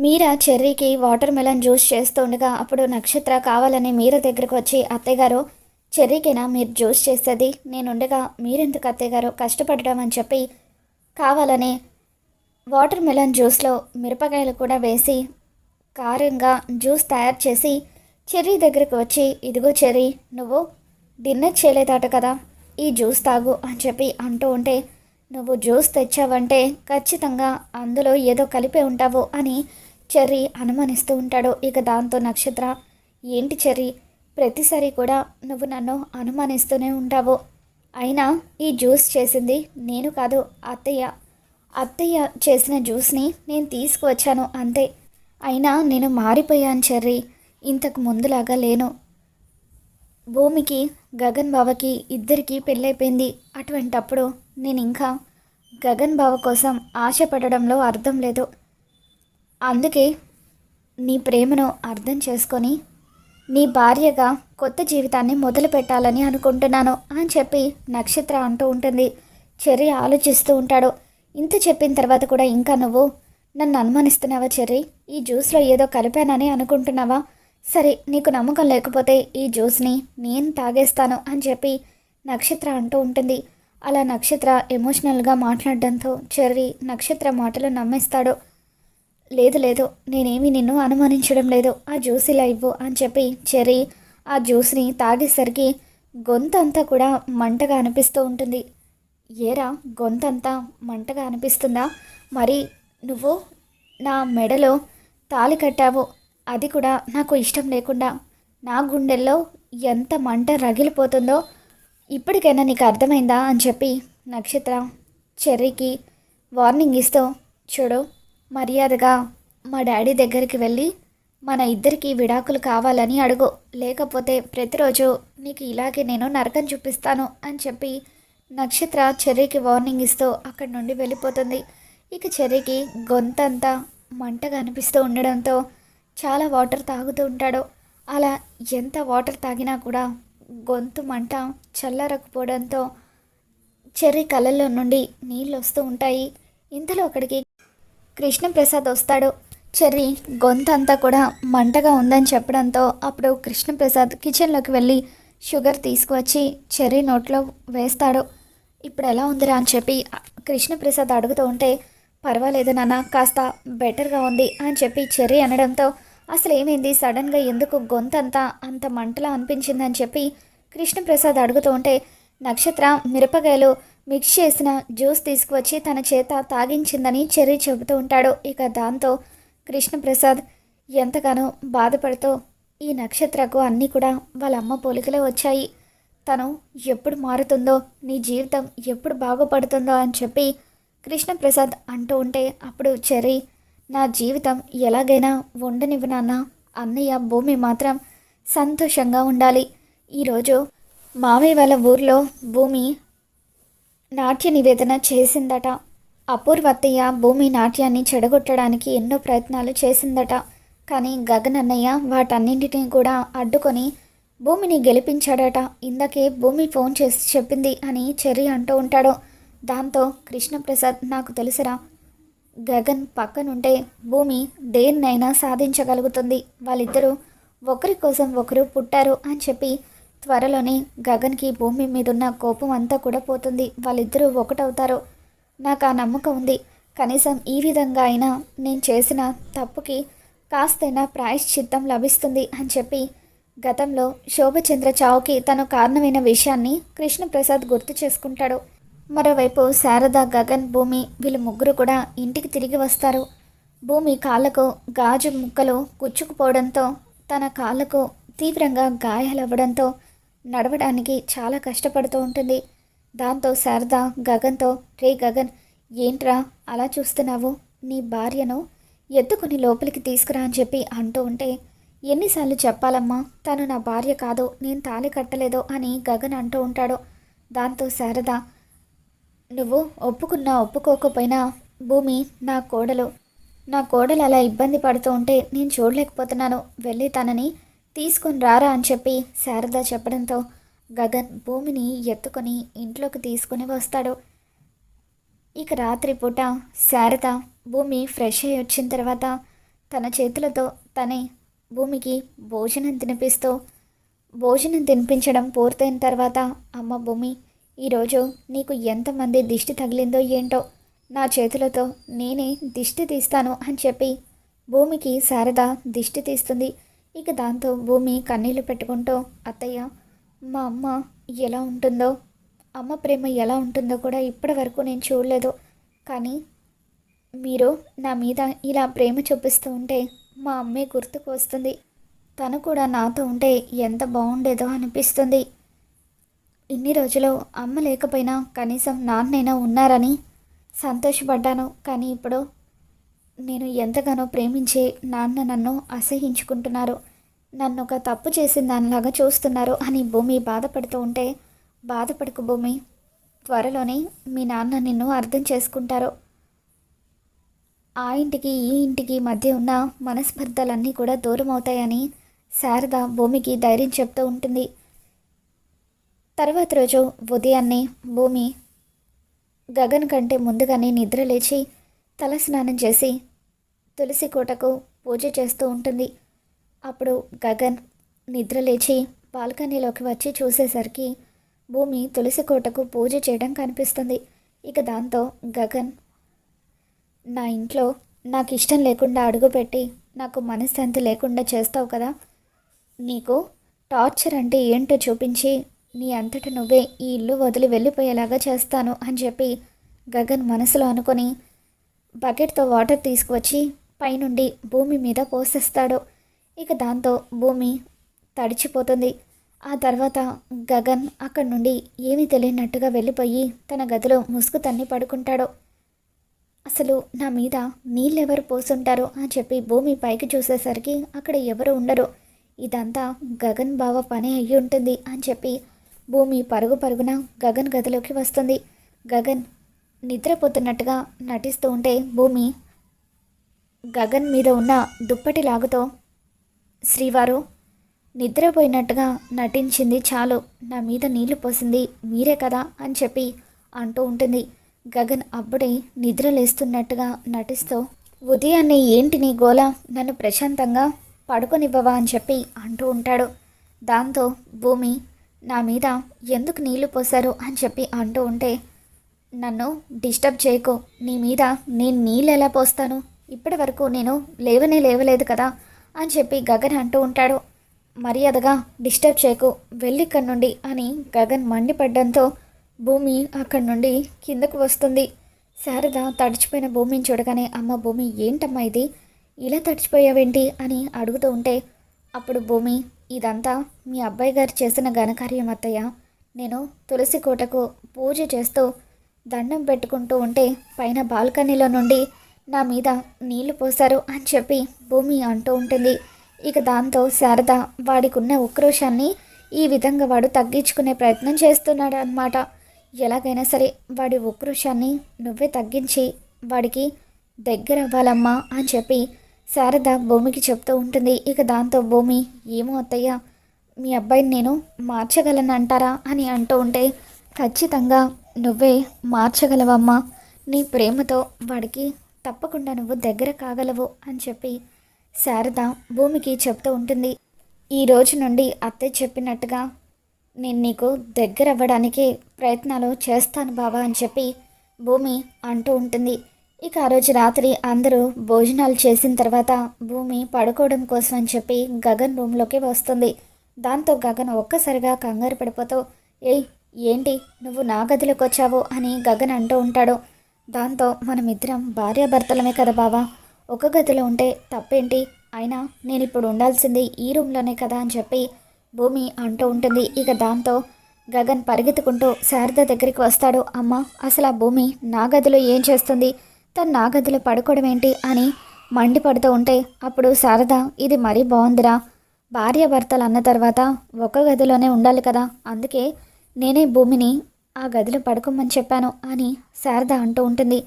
మీరా చెర్రీకి watermelon juice చేస్తుండగా అప్పుడు నక్షత్ర కావాలని మీర దగ్గరకు వచ్చి అత్తయ్యగారు చెర్రీకేనా మీరు జ్యూస్ చేసేది? నేనుండగా మీరెందుకు అత్తయ్యగారు? కష్టపడడం అని చెప్పి కావాలని వాటర్ మెలన్ జ్యూస్లో మిరపకాయలు కూడా వేసి కారంగా జ్యూస్ తయారు చేసి చెర్రీ దగ్గరకు వచ్చి ఇదిగో చెర్రీ నువ్వు డిన్నర్ చేయలేదట కదా ఈ జ్యూస్ తాగు అని చెప్పి అంటూ ఉంటే నువ్వు జ్యూస్ తెచ్చావంటే ఖచ్చితంగా అందులో ఏదో కలిపే ఉంటావు అని చెర్రీ అనుమానిస్తూ ఉంటాడు. ఇక దాంతో నక్షత్ర ఏంటి చెర్రీ? ప్రతిసారి కూడా నువ్వు నన్ను అనుమానిస్తూనే ఉంటావు. అయినా ఈ జ్యూస్ చేసింది నేను కాదు అత్తయ్య. అత్తయ్య చేసిన జ్యూస్ని నేను తీసుకువచ్చాను అంతే. అయినా నేను మారిపోయాను చెర్రీ. ఇంతకు ముందులాగా లేను. భూమికి గగన్ బావకి ఇద్దరికీ పెళ్ళైపోయింది. అటువంటప్పుడు నేను ఇంకా గగన్ బావ కోసం ఆశపడడంలో అర్థం లేదు. అందుకే నీ ప్రేమను అర్థం చేసుకొని నీ భార్యగా కొత్త జీవితాన్ని మొదలు పెట్టాలని అనుకుంటున్నాను అని చెప్పి నక్షత్ర అంటూ ఉంటుంది. చెర్రి ఆలోచిస్తూ ఉంటాడు. ఇంత చెప్పిన తర్వాత కూడా ఇంకా నువ్వు నన్ను అనుమానిస్తున్నావా చెర్రి? ఈ జ్యూస్లో ఏదో కలిపానని అనుకుంటున్నావా? సరే నీకు నమ్మకం లేకపోతే ఈ జ్యూస్ని నేను తాగేస్తాను అని చెప్పి నక్షత్ర అంటూ ఉంటుంది. అలా నక్షత్ర ఎమోషనల్గా మాట్లాడడంతో చెర్రి నక్షత్ర మాటలు నమ్మేస్తాడు. లేదు లేదు. నేనేమి నిన్ను అనుమానించడం లేదు. ఆ జ్యూస్ ఇలా ఇవ్వు అని చెప్పి చెర్రీ ఆ జ్యూస్ని తాగేసరికి గొంతంతా కూడా మంటగా అనిపిస్తూ ఉంటుంది. ఏరా గొంతంతా మంటగా అనిపిస్తుందా? మరి నువ్వు నా మెడలో తాళి కట్టావు. అది కూడా నాకు ఇష్టం లేకుండా. నా గుండెల్లో ఎంత మంట రగిలిపోతుందో ఇప్పటికైనా నీకు అర్థమైందా అని చెప్పి నక్షత్ర చెర్రీకి వార్నింగ్ ఇస్తూ చూడు మర్యాదగా మా డాడీ దగ్గరికి వెళ్ళి మన ఇద్దరికి విడాకులు కావాలని అడుగు. లేకపోతే ప్రతిరోజు నీకు ఇలాగే నేను నరకం చూపిస్తాను అని చెప్పి నక్షత్ర చెర్రీకి వార్నింగ్ ఇస్తూ అక్కడి నుండి వెళ్ళిపోతుంది. ఇక చెర్రీకి గొంతంతా మంటగా అనిపిస్తూ ఉండడంతో చాలా వాటర్ తాగుతూ ఉంటాడు. అలా ఎంత వాటర్ తాగినా కూడా గొంతు మంట చల్లరకపోవడంతో చెర్రీ కళ్ళల్లో నుండి నీళ్ళు వస్తూ ఉంటాయి. ఇంతలో అక్కడికి కృష్ణప్రసాద్ వస్తాడు. చెర్రీ గొంతంతా కూడా మంటగా ఉందని చెప్పడంతో అప్పుడు కృష్ణప్రసాద్ కిచెన్లోకి వెళ్ళి షుగర్ తీసుకువచ్చి చెర్రీ నోట్లో వేస్తాడు. ఇప్పుడు ఎలా ఉందిరా? అని చెప్పి కృష్ణప్రసాద్ అడుగుతూ ఉంటే పర్వాలేదు నాన్న కాస్త బెటర్గా ఉంది అని చెప్పి చెర్రీ అనడంతో అసలు ఏమైంది? సడన్గా ఎందుకు గొంతంతా అంత మంటలా అనిపించిందని చెప్పి కృష్ణప్రసాద్ అడుగుతూ ఉంటే నక్షత్ర మిరపకాయలు మిక్స్ చేసిన జ్యూస్ తీసుకువచ్చి తన చేత తాగించిందని చెర్రీ చెబుతూ ఉంటాడు. ఇక దాంతో కృష్ణప్రసాద్ ఎంతగానో బాధపడుతూ ఈ నక్షత్రకు అన్నీ కూడా వాళ్ళ అమ్మ పోలికలే వచ్చాయి. తను ఎప్పుడు మారుతుందో నీ జీవితం ఎప్పుడు బాగుపడుతుందో అని చెప్పి కృష్ణప్రసాద్ అంటూ ఉంటే అప్పుడు చెర్రీ నా జీవితం ఎలాగైనా ఉండనివ్వు నాన్న. అన్నయ్య భూమి మాత్రం సంతోషంగా ఉండాలి. ఈరోజు మామయ్య వాళ్ళ ఊర్లో భూమి నాట్య నివేదన చేసిందట. అపూర్వత్తయ్య భూమి నాట్యాన్ని చెడగొట్టడానికి ఎన్నో ప్రయత్నాలు చేసిందట. కానీ గగన్ అన్నయ్య వాటన్నింటినీ కూడా అడ్డుకొని భూమిని గెలిపించాడట. ఇందాకే భూమి ఫోన్ చేసి చెప్పింది అని చెర్రి అంటూ ఉంటాడు. దాంతో కృష్ణప్రసాద్ నాకు తెలుసురా గగన్ పక్కనుంటే భూమి దేన్నైనా సాధించగలుగుతుంది. వాళ్ళిద్దరూ ఒకరి కోసం ఒకరు పుట్టారు అని చెప్పి త్వరలోనే గగన్కి భూమి మీదున్న కోపం అంతా కూడా పోతుంది. వాళ్ళిద్దరూ ఒకటవుతారు. నాకు ఆ నమ్మకం ఉంది. కనీసం ఈ విధంగా అయినా నేను చేసిన తప్పుకి కాస్తైనా ప్రాయశ్చిత్తం లభిస్తుంది అని చెప్పి గతంలో శోభచంద్ర చావుకి తను కారణమైన విషయాన్ని కృష్ణప్రసాద్ గుర్తు చేసుకుంటాడు. మరోవైపు శారద గగన్ భూమి వీళ్ళు ముగ్గురు కూడా ఇంటికి తిరిగి వస్తారు. భూమి కాళ్ళకు గాజు ముక్కలు గుచ్చుకుపోవడంతో తన కాళ్ళకు తీవ్రంగా గాయాలవ్వడంతో నడవడానికి చాలా కష్టపడుతూ ఉంటుంది. దాంతో శారద గగన్తో రే గగన్ ఏంట్రా అలా చూస్తున్నావు? నీ భార్యను ఎత్తుకుని లోపలికి తీసుకురా అని చెప్పి అంటూ ఉంటే ఎన్నిసార్లు చెప్పాలమ్మా తను నా భార్య కాదు నేను తాళి కట్టలేదో అని గగన్ అంటూ ఉంటాడు. దాంతో శారద నువ్వు ఒప్పుకున్నా ఒప్పుకోకపోయినా భూమి నా కోడలు. నా కోడలు అలా ఇబ్బంది పడుతూ ఉంటే నేను చూడలేకపోతున్నాను. వెళ్ళి తనని తీసుకొని రారా అని చెప్పి శారద చెప్పడంతో గగన్ భూమిని ఎత్తుకొని ఇంట్లోకి తీసుకుని వస్తాడు. ఇక రాత్రిపూట శారద భూమి ఫ్రెష్ అయ్యి వచ్చిన తర్వాత తన చేతులతో తనే భూమికి భోజనం తినిపిస్తూ భోజనం తినిపించడం పూర్తయిన తర్వాత అమ్మ భూమి ఈరోజు నీకు ఎంతమంది దిష్టి తగిలిందో ఏంటో నా చేతులతో నేనే దిష్టి తీస్తాను అని చెప్పి భూమికి శారద దిష్టి తీస్తుంది. ఇక దాంతో భూమి కన్నీళ్ళు పెట్టుకుంటూ అత్తయ్య మా అమ్మ ఎలా ఉంటుందో అమ్మ ప్రేమ ఎలా ఉంటుందో కూడా ఇప్పటి వరకు నేను చూడలేదు. కానీ మీరు నా మీద ఇలా ప్రేమ చూపిస్తూ ఉంటే మా అమ్మే గుర్తుకు వస్తుంది. తను కూడా నాతో ఉంటే ఎంత బాగుండేదో అనిపిస్తుంది. ఇన్ని రోజులు అమ్మ లేకపోయినా కనీసం నాన్నైనా ఉన్నారని సంతోషపడ్డాను. కానీ ఇప్పుడు నేను ఎంతగానో ప్రేమించే నాన్న నన్ను అసహించుకుంటున్నారు. నన్ను ఒక తప్పు చేసిన దానిలాగా చూస్తున్నారు అని భూమి బాధపడుతూ ఉంటే బాధపడకు భూమి. త్వరలోనే మీ నాన్న నిన్ను అర్థం చేసుకుంటారు. ఆ ఇంటికి ఈ ఇంటికి మధ్య ఉన్న మనస్పర్ధలన్నీ కూడా దూరం అవుతాయని శారద భూమికి ధైర్యం చెప్తూ ఉంటుంది. తర్వాత రోజు ఉదయాన్నే భూమి గగన్ కంటే ముందుగానే నిద్ర లేచి తల స్నానం చేసి తులసి కోటకు పూజ చేస్తూ ఉంటుంది. అప్పుడు గగన్ నిద్ర లేచి బాల్కనీలోకి వచ్చి చూసేసరికి భూమి తులసి కోటకు పూజ చేయడం కనిపిస్తుంది. ఇక దాంతో గగన్ నా ఇంట్లో నాకు ఇష్టం లేకుండా అడుగుపెట్టి నాకు మనశ్శాంతి లేకుండా చేస్తావు కదా? నీకు టార్చర్ అంటే ఏంటో చూపించి నీ అంతట నువ్వే ఈ ఇల్లు వదిలి వెళ్ళిపోయేలాగా చేస్తాను అని చెప్పి గగన్ మనసులో అనుకొని బకెట్తో వాటర్ తీసుకువచ్చి పైనుండి భూమి మీద పోసేస్తాడు. ఇక దాంతో భూమి తడిచిపోతుంది. ఆ తర్వాత గగన్ అక్కడి నుండి ఏమీ తెలియనట్టుగా వెళ్ళిపోయి తన గదిలో ముసుగు తన్ని పడుకుంటాడు. అసలు నా మీద నీళ్ళెవరు పోసుంటారో అని చెప్పి భూమి పైకి చూసేసరికి అక్కడ ఎవరు ఉండరు. ఇదంతా గగన్ బావ పని అయ్యి ఉంటుంది అని చెప్పి భూమి పరుగు పరుగున గగన్ గదిలోకి వస్తుంది. గగన్ నిద్రపోతున్నట్టుగా నటిస్తూ ఉంటే భూమి గగన్ మీద ఉన్న దుప్పటి లాగుతో శ్రీవారు నిద్రపోయినట్టుగా నటించింది చాలు. నా మీద నీళ్ళు పోసింది మీరే కదా అని చెప్పి అంటూ ఉంటుంది. గగన్ అప్పుడే నిద్రలేస్తున్నట్టుగా నటిస్తూ ఉదయాన్నే ఏంటి నీ గోల? నన్ను ప్రశాంతంగా పడుకొనివ్వవా? అని చెప్పి అంటూ ఉంటాడు. దాంతో భూమి నా మీద ఎందుకు నీళ్ళు పోశారు? అని చెప్పి అంటూ ఉంటే నన్ను డిస్టర్బ్ చేయకు. నీ మీద నేను నీళ్ళు ఎలా పోస్తాను? ఇప్పటి వరకు నేను లేవనే లేవలేదు కదా అని చెప్పి గగన్ అంటూ ఉంటాడు. మర్యాదగా డిస్టర్బ్ చేయకు వెళ్ళిక్కడి నుండి అని గగన్ మండిపడ్డంతో భూమి అక్కడి నుండి కిందకు వస్తుంది. శారద తడిచిపోయిన భూమిని చూడగానే అమ్మ భూమి ఏంటమ్మా ఇది? ఇలా తడిచిపోయావేంటి? అని అడుగుతూ ఉంటే అప్పుడు భూమి ఇదంతా మీ అబ్బాయి గారు చేసిన ఘనకార్యం అత్తయ్య. నేను తులసి కోటకు పూజ చేస్తూ దండం పెట్టుకుంటూ ఉంటే పైన బాల్కనీలో నుండి నా మీద నీళ్ళు పోశారు అని చెప్పి భూమి అంటూ ఉంటుంది. ఇక దాంతో శారద వాడికున్న ఉక్రోషాన్ని ఈ విధంగా వాడు తగ్గించుకునే ప్రయత్నం చేస్తున్నాడు అన్నమాట ఎలాగైనా సరే వాడి ఉక్రోషాన్ని నువ్వే తగ్గించి వాడికి దగ్గర అవ్వాలమ్మా అని చెప్పి శారద భూమికి చెప్తూ ఉంటుంది. ఇక దాంతో భూమి ఏమో అత్తయ్య మీ అబ్బాయిని నేను మార్చగలను అంటారా? అని అంటూ ఉంటే ఖచ్చితంగా నువ్వే మార్చగలవమ్మా. నీ ప్రేమతో వాడికి తప్పకుండా నువ్వు దగ్గర కాగలవు అని చెప్పి శారద భూమికి చెప్తూ ఉంటుంది. ఈ రోజు నుండి అత్తయ్య చెప్పినట్టుగా నేను నీకు దగ్గర అవ్వడానికి ప్రయత్నాలు చేస్తాను బావా అని చెప్పి భూమి అంటూ ఉంటుంది. ఇక ఆ రోజు రాత్రి అందరూ భోజనాలు చేసిన తర్వాత భూమి పడుకోవడం కోసం అని చెప్పి గగన్ రూమ్లోకి వస్తుంది. దాంతో గగన్ ఒక్కసారిగా కంగారు పడిపోతూ ఏయ్ ఏంటి? నువ్వు నా గదిలోకి వచ్చావు? అని గగన్ అంటూ ఉంటాడు. దాంతో మనమిద్దరం భార్యాభర్తలమే కదా బావా? ఒక గదిలో ఉంటే తప్పేంటి? అయినా నేను ఇప్పుడు ఉండాల్సింది ఈ రూమ్లోనే కదా అని చెప్పి భూమి అంటూ ఉంటుంది. ఇక దాంతో గగన్ పరిగెత్తుకుంటూ శారద దగ్గరికి వస్తాడు. అమ్మ అసలు ఆ భూమి నా గదిలో ఏం చేస్తుంది? తను నా గదిలో పడుకోవడం ఏంటి అని మండిపడుతూ ఉంటే అప్పుడు శారద ఇది మరీ బాగుందిరా భార్యాభర్తలు అన్న తర్వాత ఒక గదిలోనే ఉండాలి కదా. అందుకే నేనే భూమిని ఆ గదిలో పడుకోమని చెప్పాను అని శారద అంటూ ఉంటుంది.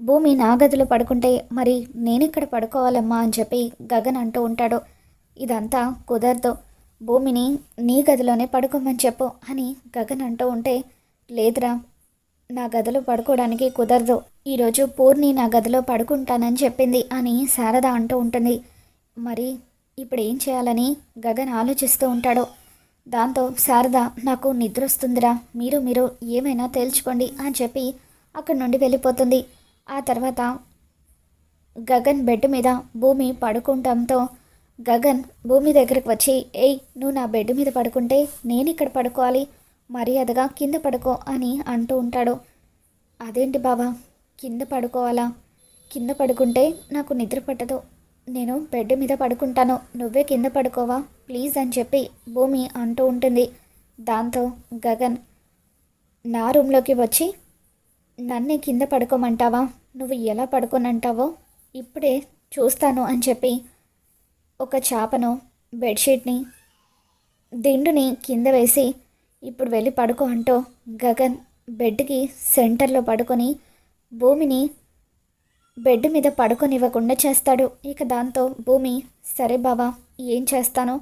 భూమి నా గదిలో పడుకుంటే మరి నేనిక్కడ పడుకోవాలమ్మా అని చెప్పి గగన్ అంటూ ఉంటాడు. ఇదంతా కుదరదు. భూమిని నీ గదిలోనే పడుకోమని చెప్పు అని గగన్ అంటూ ఉంటే లేదురా నా గదిలో పడుకోవడానికి కుదరదు. ఈరోజు పూర్ణి నా గదిలో పడుకుంటానని చెప్పింది అని శారద అంటూ ఉంటుంది. మరి ఇప్పుడు ఏం చేయాలని గగన్ ఆలోచిస్తూ ఉంటాడు. దాంతో శారద నాకు నిద్ర వస్తుందిరా మీరు మీరు ఏమైనా తేల్చుకోండి అని చెప్పి అక్కడి నుండి వెళ్ళిపోతుంది. ఆ తర్వాత గగన్ బెడ్ మీద భూమి పడుకుంటంతో గగన్ భూమి దగ్గరకు వచ్చి ఏయ్ నువ్వు నా బెడ్ మీద పడుకుంటే నేను ఇక్కడ పడుకోవాలి. మర్యాదగా కింద పడుకో అని అంటూ ఉంటాడు. అదేంటి బావా? కింద పడుకోవాలా? కింద పడుకుంటే నాకు నిద్ర పట్టదు. నేను బెడ్ మీద పడుకుంటాను. నువ్వే కింద పడుకోవా? ప్లీజ్ అని చెప్పి భూమి అంటూ ఉంటుంది. దాంతో గగన్ నా రూమ్లోకి వచ్చి నన్నే కింద పడుకోమంటావా? నువ్వు ఎలా పడుకోనంటావో ఇప్పుడే చూస్తాను అని చెప్పి ఒక చేపను బెడ్షీట్ని దిండుని కింద వేసి ఇప్పుడు వెళ్ళి పడుకో అంటూ గగన్ బెడ్కి సెంటర్లో పడుకొని భూమిని బెడ్ మీద పడుకొనివ్వకుండా చేస్తాడు. ఇక దాంతో భూమి సరే బావా ఏం చేస్తాను?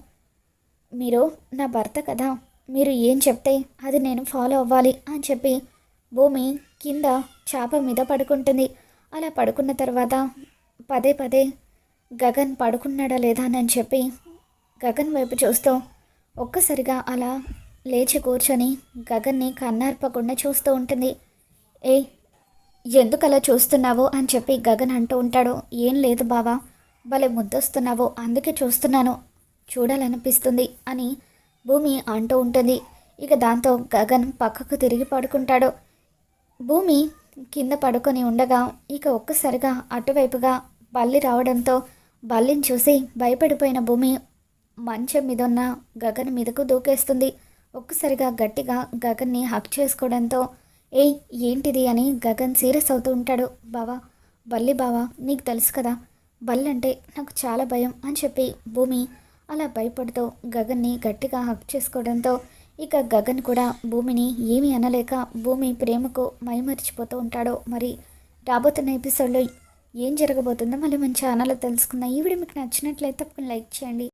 మీరు నా భర్త కదా మీరు ఏం చెప్తే అది నేను ఫాలో అవ్వాలి అని చెప్పి భూమి కింద చేప మీద పడుకుంటుంది. అలా పడుకున్న తర్వాత పదే పదే గగన్ పడుకున్నాడా లేదా? అని చెప్పి గగన్ వైపు చూస్తూ ఒక్కసారిగా అలా లేచి కూర్చొని గగన్ని కన్నార్పకుండా చూస్తూ ఉంటుంది. ఏ ఎందుకు అలా చూస్తున్నావు అని చెప్పి గగన్ అంటూ ఉంటాడు. ఏం లేదు బావా భలే ముద్దొస్తున్నావో అందుకే చూస్తున్నాను. చూడాలనిపిస్తుంది అని భూమి అంటూ ఉంటుంది. ఇక దాంతో గగన్ పక్కకు తిరిగి పడుకుంటాడు. భూమి కింద పడుకొని ఉండగా ఇక ఒక్కసారిగా అటువైపుగా బల్లి రావడంతో బల్లిని చూసి భయపడిపోయిన భూమి మంచం మీద ఉన్న గగన్ మీదకు దూకేస్తుంది. ఒక్కసారిగా గట్టిగా గగన్ని హక్ చేసుకోవడంతో ఏయ్ ఏంటిది అని గగన్ సీరియస్ అవుతూ ఉంటాడు. బావా బల్లి బావా నీకు తెలుసు కదా బల్లి అంటే నాకు చాలా భయం అని చెప్పి భూమి అలా భయపడుతూ గగన్ని గట్టిగా హక్ చేసుకోవడంతో ఇక గగన్ కూడా భూమిని ఏమీ అనలేక భూమి ప్రేమకు మైమరిచిపోతూ ఉంటాడో. మరి రాబోతున్న ఎపిసోడ్లో ఏం జరగబోతుందో మళ్ళీ మంచి ఛానల్లో తెలుసుకుందాం. ఈ వీడియో మీకు నచ్చినట్లయితే తప్పకుండా లైక్ చేయండి.